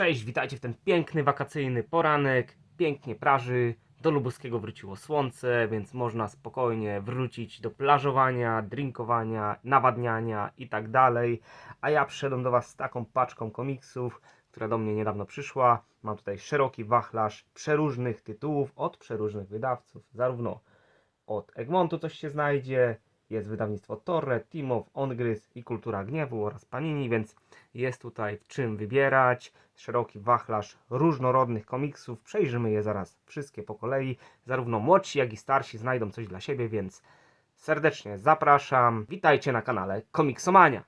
Cześć, witajcie w ten piękny wakacyjny poranek. Pięknie praży. Do Lubuskiego wróciło słońce, więc można spokojnie wrócić do plażowania, drinkowania, nawadniania i tak dalej. A ja przyszedłem do Was z taką paczką komiksów, która do mnie niedawno przyszła. Mam tutaj szeroki wachlarz przeróżnych tytułów od przeróżnych wydawców, zarówno od Egmontu coś się znajdzie, jest wydawnictwo Torre, Timow, Ongryz i Kultura Gniewu oraz Panini, więc jest tutaj w czym wybierać. Szeroki wachlarz różnorodnych komiksów. Przejrzymy je zaraz wszystkie po kolei. Zarówno młodsi, jak i starsi znajdą coś dla siebie, więc serdecznie zapraszam. Witajcie na kanale Komiksomania.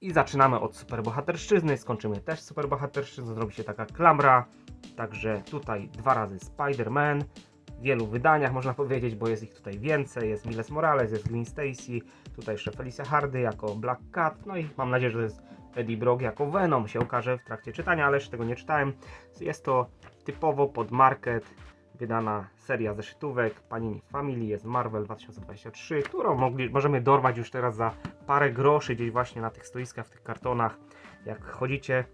I zaczynamy od superbohaterszczyzny, skończymy też superbohaterszczyzną, zrobi się taka klamra. Także tutaj dwa razy Spider-Man, wielu wydaniach można powiedzieć, bo jest ich tutaj więcej. Jest Miles Morales, jest Gwen Stacy, tutaj jeszcze Felicia Hardy jako Black Cat, no i mam nadzieję, że jest Eddie Brock jako Venom się ukaże w trakcie czytania, ale jeszcze tego nie czytałem. Jest to typowo pod market wydana seria zeszytówek Panini Family, jest Marvel 2023, którą mogli, możemy dorwać już teraz za parę groszy gdzieś właśnie na tych stoiskach, w tych kartonach. Jak chodzicie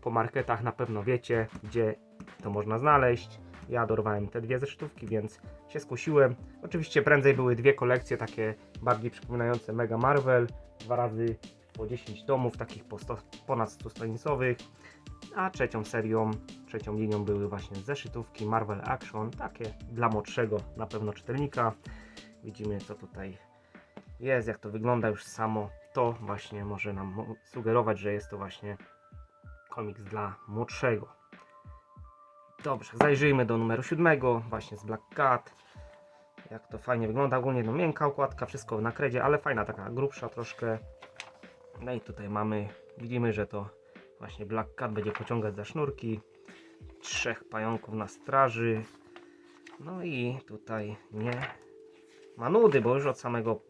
po marketach na pewno wiecie, gdzie to można znaleźć. Ja dorwałem te dwie zeszytówki, więc się skusiłem. Oczywiście prędzej były dwie kolekcje, takie bardziej przypominające Mega Marvel, dwa razy po 10 domów, takich po 100, ponad 100 stronicowych, a trzecią serią, trzecią linią były właśnie zeszytówki Marvel Action, takie dla młodszego na pewno czytelnika. Widzimy co tutaj jest, jak to wygląda już samo. To właśnie może nam sugerować, że jest to właśnie komiks dla młodszego. Dobrze, zajrzyjmy do numeru siódmego, właśnie z Black Cat. Jak to fajnie wygląda, ogólnie no miękka okładka, wszystko na kredzie, ale fajna, taka grubsza troszkę. No i tutaj mamy, widzimy, że to właśnie Black Cat będzie pociągać za sznurki. Trzech pająków na straży. No i tutaj nie ma nudy, bo już od samego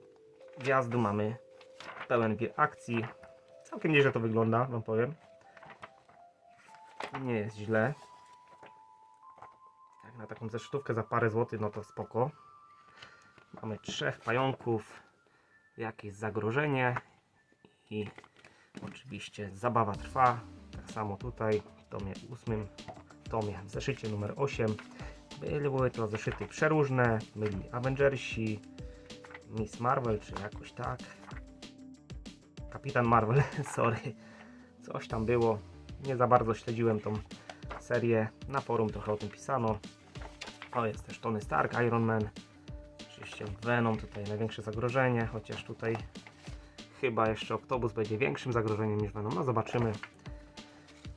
wjazdu mamy pełen wie- akcji. Całkiem nieźle to wygląda, wam powiem. Nie jest źle. Taką zeszytówkę za parę złotych, no to spoko. Mamy trzech pająków, jakieś zagrożenie i oczywiście zabawa trwa. Tak samo tutaj w tomie ósmym, tomie w zeszycie numer 8. Były to zeszyty przeróżne, byli Avengersi, Miss Marvel, czy jakoś tak. Kapitan Marvel, sorry. Coś tam było. Nie za bardzo śledziłem tą serię. Na forum trochę o tym pisano. O, jest też Tony Stark, Iron Man. Oczywiście Venom tutaj największe zagrożenie, chociaż tutaj chyba jeszcze Octopus będzie większym zagrożeniem niż Venom. No zobaczymy.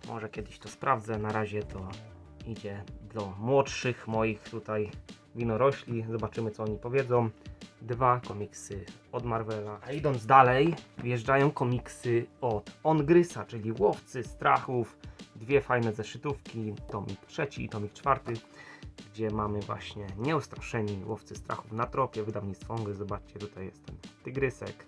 Może kiedyś to sprawdzę. Na razie to idzie do młodszych moich tutaj winorośli. Zobaczymy co oni powiedzą. Dwa komiksy od Marvela. A idąc dalej, wjeżdżają komiksy od Ongrysa, czyli Łowcy Strachów. Dwie fajne zeszytówki, tomik trzeci i tomik czwarty gdzie mamy właśnie nieustraszeni łowcy strachów na tropie, wydawnictwo Ongry. Zobaczcie, tutaj jest ten tygrysek.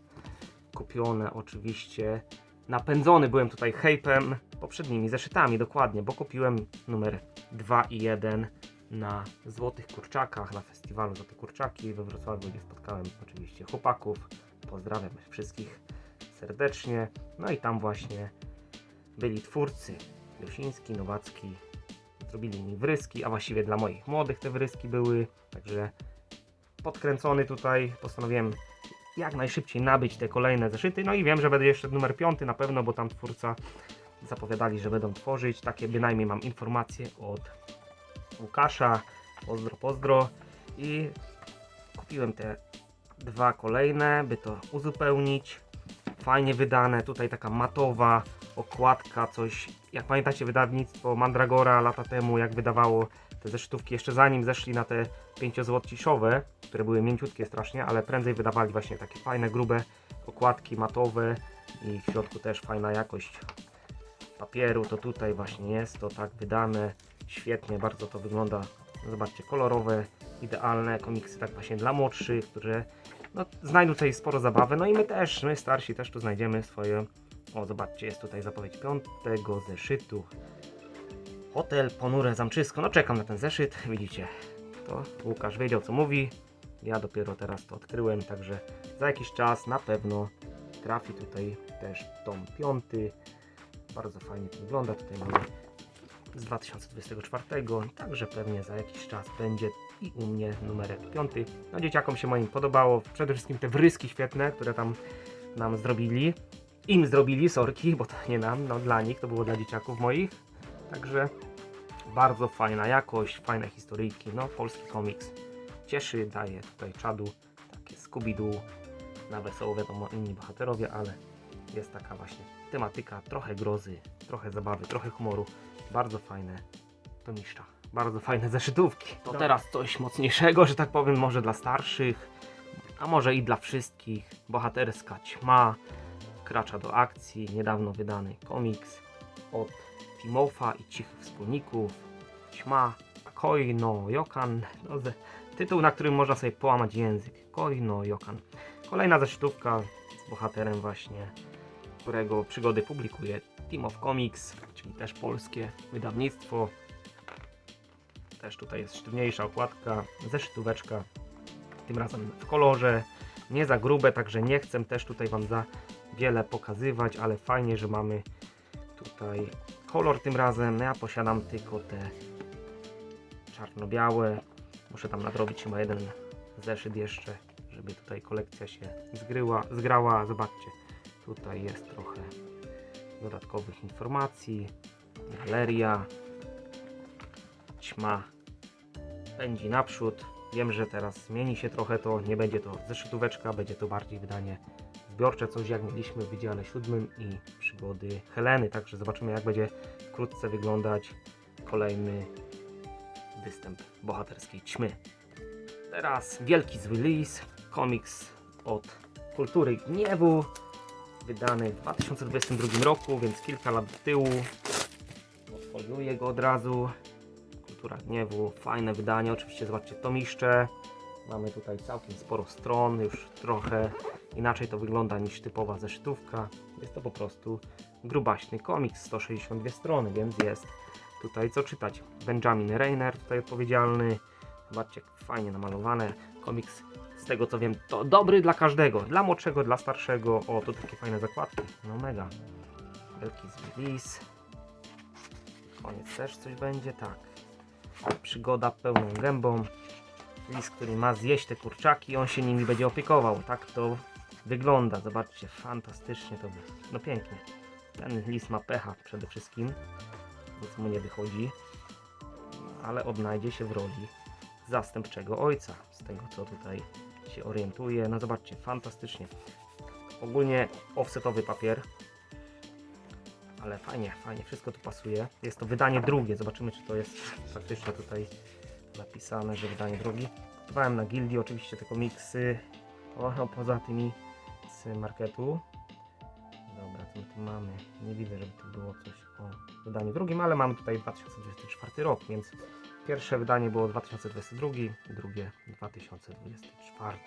Kupione oczywiście. Napędzony byłem tutaj hejpem poprzednimi zeszytami, dokładnie, bo kupiłem numer 2 i 1 na Złotych Kurczakach, na festiwalu Złote Kurczaki we Wrocławiu, gdzie spotkałem oczywiście chłopaków. Pozdrawiam wszystkich serdecznie. No i tam właśnie byli twórcy Josiński, Nowacki, zrobili mi wryski, a właściwie dla moich młodych te wryski były, także podkręcony tutaj postanowiłem jak najszybciej nabyć te kolejne zeszyty, no i wiem, że będę jeszcze numer piąty na pewno, bo tam twórca zapowiadali, że będą tworzyć, takie bynajmniej mam informacje od Łukasza, pozdro, pozdro. I kupiłem te dwa kolejne, by to uzupełnić, fajnie wydane, tutaj taka matowa okładka, coś, jak pamiętacie wydawnictwo Mandragora lata temu, jak wydawało te zeszytówki, jeszcze zanim zeszli na te 5-złotciszowe, które były mięciutkie strasznie, ale prędzej wydawali właśnie takie fajne, grube okładki matowe i w środku też fajna jakość papieru, to tutaj właśnie jest to tak wydane, świetnie, bardzo to wygląda, zobaczcie, kolorowe, idealne komiksy tak właśnie dla młodszych, które no, znajdą tutaj sporo zabawy, no i my też, my starsi też tu znajdziemy swoje o, zobaczcie, jest tutaj zapowiedź piątego zeszytu. Hotel Ponure Zamczysko. No czekam na ten zeszyt, widzicie. To Łukasz wiedział co mówi. Ja dopiero teraz to odkryłem, także za jakiś czas na pewno trafi tutaj też tom piąty. Bardzo fajnie to wygląda. Tutaj mamy z 2024, także pewnie za jakiś czas będzie i u mnie numerek 5. No dzieciakom się moim podobało, przede wszystkim te wryski świetne, które tam nam zrobili. Im zrobili, sorki, bo to nie nam, no dla nich, to było dla dzieciaków moich. Także bardzo fajna jakość, fajne historyjki, no polski komiks. Cieszy, daje tutaj czadu, takie Scooby-Doo, na wesoło wiadomo inni bohaterowie, ale jest taka właśnie tematyka, trochę grozy, trochę zabawy, trochę humoru. Bardzo fajne to mistrza. Bardzo fajne zeszytówki. To teraz coś mocniejszego, że tak powiem, może dla starszych, a może i dla wszystkich. Bohaterska ćma, kracza do akcji, niedawno wydany komiks od Timofa i Cichych Wspólników. Ćma, Koino, Jokan, no, ze- tytuł, na którym można sobie połamać język. Koino, Jokan. Kolejna zeszytówka z bohaterem właśnie, którego przygody publikuje Team of Comics, czyli też polskie wydawnictwo. Też tutaj jest sztywniejsza okładka, zeszytóweczka, tym razem w kolorze, nie za grube, także nie chcę też tutaj Wam za wiele pokazywać, ale fajnie, że mamy tutaj kolor tym razem. Ja posiadam tylko te czarno-białe. Muszę tam nadrobić chyba jeden zeszyt jeszcze, żeby tutaj kolekcja się zgryła, zgrała. Zobaczcie, tutaj jest trochę dodatkowych informacji. Galeria, ćma pędzi naprzód. Wiem, że teraz zmieni się trochę to, nie będzie to zeszytóweczka, będzie to bardziej wydanie zbiorcze, coś jak mieliśmy w Wydziale Siódmym i przygody Heleny, także zobaczymy jak będzie wkrótce wyglądać kolejny występ bohaterskiej ćmy. Teraz Wielki Zły komiks od Kultury Gniewu, wydany w 2022 roku, więc kilka lat do tyłu. Odfoliuję go od razu. Kultura Gniewu, fajne wydanie, oczywiście zobaczcie tomiszcze. Mamy tutaj całkiem sporo stron, już trochę inaczej to wygląda niż typowa zeszytówka. Jest to po prostu grubaśny komiks, 162 strony, więc jest tutaj co czytać. Benjamin Reiner tutaj odpowiedzialny. Zobaczcie, fajnie namalowane. Komiks, z tego co wiem, to dobry dla każdego. Dla młodszego, dla starszego. O, tu takie fajne zakładki. No mega. Wielki zły lis. Koniec też coś będzie, tak. Przygoda pełną gębą. Lis, który ma zjeść te kurczaki, on się nimi będzie opiekował. Tak to wygląda. Zobaczcie, fantastycznie to No pięknie. Ten lis ma pecha przede wszystkim, nic mu nie wychodzi, ale odnajdzie się w roli zastępczego ojca. Z tego co tutaj się orientuje. No zobaczcie, fantastycznie. Ogólnie offsetowy papier. Ale fajnie, fajnie, wszystko tu pasuje. Jest to wydanie drugie. Zobaczymy, czy to jest faktycznie tutaj napisane, że wydanie drugie. Kupowałem na gildii oczywiście te komiksy. O, no, poza tymi marketu. Dobra, co my tu mamy? Nie widzę, żeby tu było coś o wydaniu drugim, ale mamy tutaj 2024 rok, więc pierwsze wydanie było 2022, drugie 2024.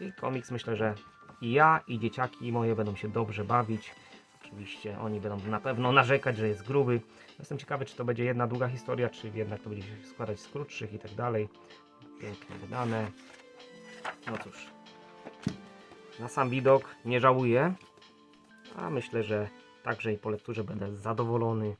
I komiks myślę, że i ja, i dzieciaki moje będą się dobrze bawić. Oczywiście oni będą na pewno narzekać, że jest gruby. Jestem ciekawy, czy to będzie jedna długa historia, czy jednak to będzie się składać z krótszych i tak dalej. Pięknie wydane. No cóż, na sam widok nie żałuję, a myślę, że także i po lekturze będę zadowolony.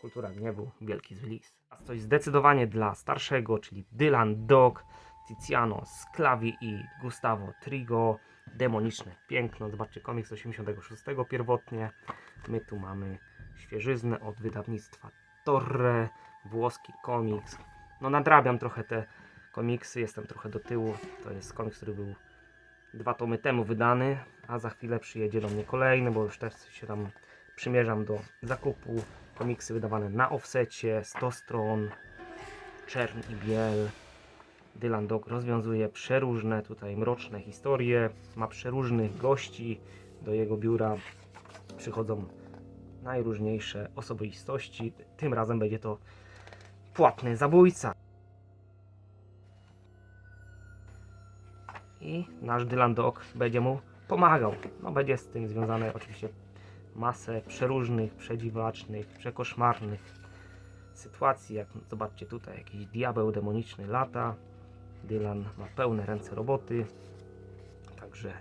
Kultura gniewu, wielki zły lis. A coś zdecydowanie dla starszego, czyli Dylan Dog, Tiziano Sclavi i Gustavo Trigo. Demoniczne piękno. Zobaczcie, komiks z 86 pierwotnie. My tu mamy świeżyznę od wydawnictwa Torre, włoski komiks. No nadrabiam trochę te komiksy, jestem trochę do tyłu. To jest komiks, który był dwa tomy temu wydany, a za chwilę przyjedzie do mnie kolejny, bo już też się tam przymierzam do zakupu. Komiksy wydawane na offsecie, 100 stron, czern i biel. Dylan Dog rozwiązuje przeróżne tutaj mroczne historie, ma przeróżnych gości do jego biura. Przychodzą najróżniejsze osobistości. Tym razem będzie to płatny zabójca. I nasz Dylan Dog będzie mu pomagał. No będzie z tym związane oczywiście masę przeróżnych, przedziwacznych, przekoszmarnych sytuacji, jak zobaczcie tutaj, jakiś diabeł demoniczny lata. Dylan ma pełne ręce roboty, także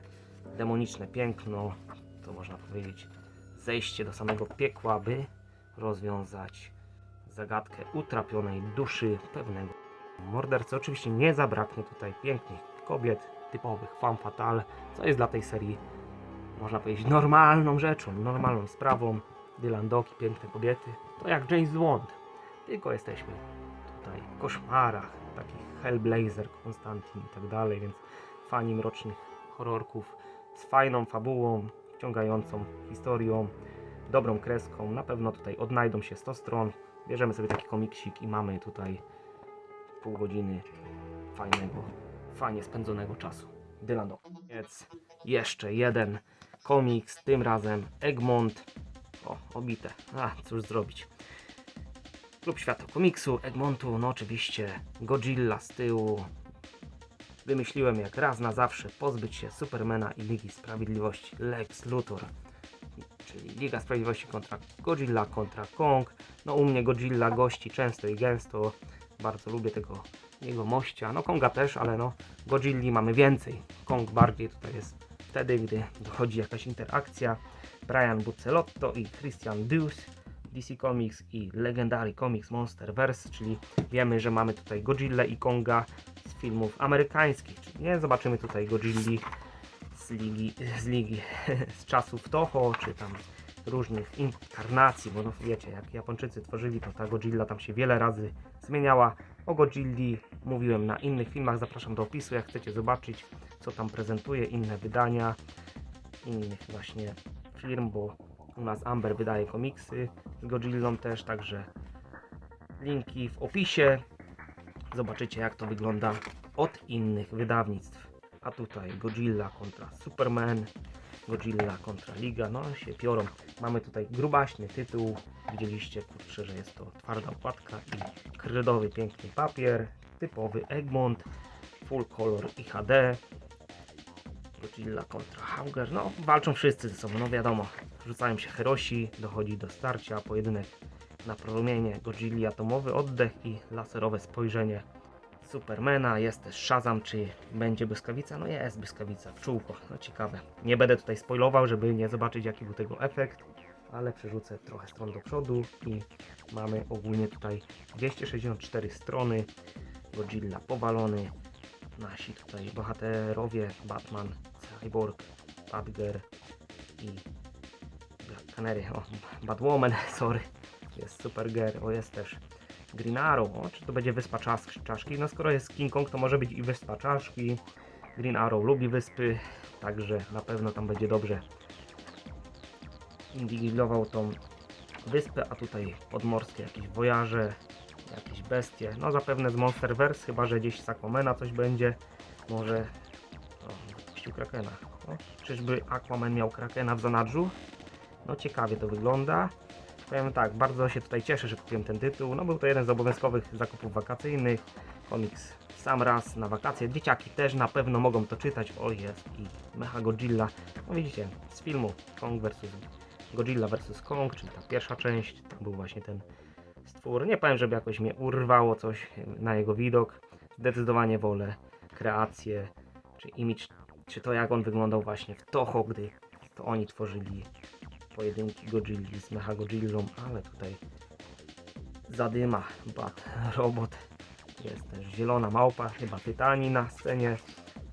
demoniczne piękno, to można powiedzieć zejście do samego piekła, by rozwiązać zagadkę utrapionej duszy pewnego mordercy. Oczywiście nie zabraknie tutaj pięknych kobiet, typowych femme fatale, co jest dla tej serii, można powiedzieć, normalną rzeczą, normalną sprawą. Dylan Doki, piękne kobiety, to jak James Bond, tylko jesteśmy tutaj w koszmarach, takich Hellblazer, Konstantin i tak dalej, więc fani mrocznych horrorków z fajną fabułą, wciągającą historią, dobrą kreską. Na pewno tutaj odnajdą się 100 stron. Bierzemy sobie taki komiksik i mamy tutaj pół godziny fajnego, fajnie spędzonego czasu. Dylan Dog. Więc jeszcze jeden komiks, tym razem Egmont. O, obite. A, cóż zrobić. Klub Świata Komiksu, Egmontu, no oczywiście Godzilla z tyłu. Wymyśliłem jak raz na zawsze pozbyć się Supermana i Ligi Sprawiedliwości Lex Luthor. Czyli Liga Sprawiedliwości kontra Godzilla kontra Kong. No u mnie Godzilla gości często i gęsto. Bardzo lubię tego jego mościa. No Konga też, ale no Godzilli mamy więcej. Kong bardziej tutaj jest wtedy, gdy dochodzi jakaś interakcja. Brian Buccelotto i Christian Deus. DC Comics i Legendary Comics Monsterverse, czyli wiemy, że mamy tutaj Godzilla i Konga z filmów amerykańskich, czyli nie zobaczymy tutaj Godzilli z ligi, z ligi z czasów Toho, czy tam różnych inkarnacji, bo no wiecie, jak Japończycy tworzyli, to ta Godzilla tam się wiele razy zmieniała. O Godzilli mówiłem na innych filmach, zapraszam do opisu, jak chcecie zobaczyć, co tam prezentuje, inne wydania, innych właśnie firm, bo u nas Amber wydaje komiksy z Godzillą też, także linki w opisie. Zobaczycie jak to wygląda od innych wydawnictw. A tutaj Godzilla kontra Superman, Godzilla kontra Liga, no się piorą. Mamy tutaj grubaśny tytuł, widzieliście kurczę, że jest to twarda okładka i kredowy piękny papier, typowy Egmont, full color i HD. Godzilla kontra Hauger, no walczą wszyscy ze sobą, no wiadomo, rzucają się herosi, dochodzi do starcia, pojedynek na promienie. Godzilli, atomowy oddech i laserowe spojrzenie Supermana, jest też Shazam, czy będzie błyskawica? No jest błyskawica, w czółko, no ciekawe. Nie będę tutaj spoilował, żeby nie zobaczyć jaki był tego efekt, ale przerzucę trochę stron do przodu i mamy ogólnie tutaj 264 strony, Godzilla powalony, nasi tutaj bohaterowie, Batman, Cyborg, Batgirl i Black Canary, o, Batwoman, sorry, jest Supergirl, o jest też Green Arrow, czy to będzie Wyspa Czas- Czaszki, no skoro jest King Kong, to może być i Wyspa Czaszki, Green Arrow lubi wyspy, także na pewno tam będzie dobrze inwigilował tą wyspę, a tutaj podmorskie jakieś wojaże, jakieś bestie, no zapewne z Monsterverse, chyba że gdzieś z Aquamena coś będzie, może o, wypuścił Krakena, czyżby Aquaman miał Krakena w zanadrzu? No ciekawie to wygląda. Powiem tak, bardzo się tutaj cieszę, że kupiłem ten tytuł. No był to jeden z obowiązkowych zakupów wakacyjnych. Komiks sam raz na wakacje. Dzieciaki też na pewno mogą to czytać. O jest i Mecha Godzilla. No widzicie, z filmu Kong vs. Godzilla vs. Kong, czyli ta pierwsza część. To był właśnie ten stwór. Nie powiem, żeby jakoś mnie urwało coś na jego widok. Zdecydowanie wolę kreację, czy image, czy to jak on wyglądał właśnie w Toho, gdy to oni tworzyli pojedynki Godzilli z Mecha Godzillą, ale tutaj zadyma Bat Robot. Jest też zielona małpa, chyba Tytani na scenie.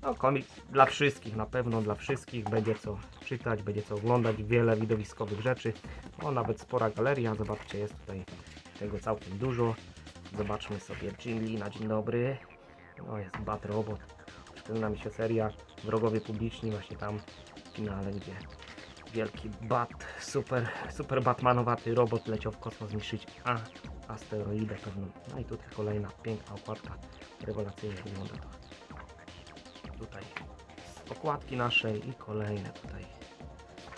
No komiks dla wszystkich, na pewno dla wszystkich. Będzie co czytać, będzie co oglądać, wiele widowiskowych rzeczy. O, nawet spora galeria, zobaczcie, jest tutaj tego całkiem dużo. Zobaczmy sobie Jim Lee na dzień dobry. No jest Bat Robot. Przypomina mi się seria Wrogowie Publiczni, właśnie tam w finale, gdzie wielki bat, super, super batmanowaty robot leciał w kosmos zniszczyć a, asteroidę pewną. No i tutaj kolejna piękna okładka, rewelacyjnie wygląda to. Tutaj z okładki naszej i kolejne tutaj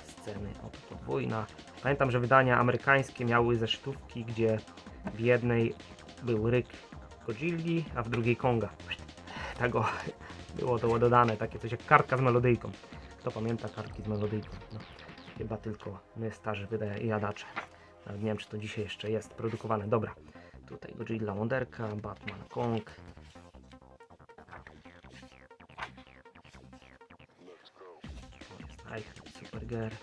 sceny, oto podwójna. Pamiętam, że wydania amerykańskie miały zeszytówki, gdzie w jednej był ryk Godzilli, a w drugiej Konga. Tego było to dodane, takie coś jak kartka z melodyjką. Kto pamięta kartki z melodyjką? No, chyba tylko my starzy jadacze. Nawet nie wiem, czy to dzisiaj jeszcze jest produkowane. Dobra, tutaj Godzilla Wonderka, Batman Kong. Alfred Supergirl.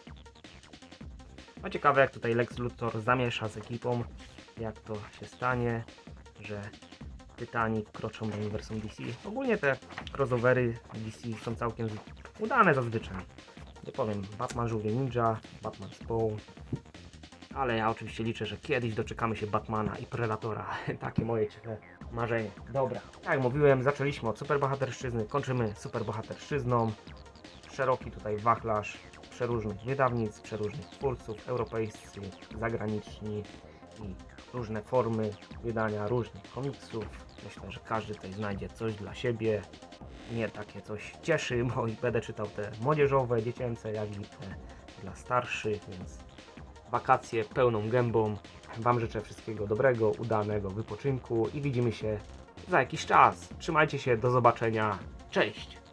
No ciekawe jak tutaj Lex Luthor zamiesza z ekipą, jak to się stanie, że Tytani wkroczą do uniwersum DC. Ogólnie te crossovery DC są całkiem udane zazwyczaj. Nie powiem, Batman Żółwie Ninja, Batman Spawn, ale ja oczywiście liczę, że kiedyś doczekamy się Batmana i Predatora. Takie moje ciche marzenie. Dobra, tak jak mówiłem, zaczęliśmy od superbohaterszczyzny, kończymy superbohaterszczyzną. Szeroki tutaj wachlarz przeróżnych wydawnictw, przeróżnych twórców, europejscy, zagraniczni i różne formy wydania różnych komiksów. Myślę, że każdy tutaj znajdzie coś dla siebie. Mnie takie coś cieszy, bo będę czytał te młodzieżowe, dziecięce, jak i te dla starszych, więc wakacje pełną gębą. Wam życzę wszystkiego dobrego, udanego wypoczynku i widzimy się za jakiś czas. Trzymajcie się, do zobaczenia. Cześć!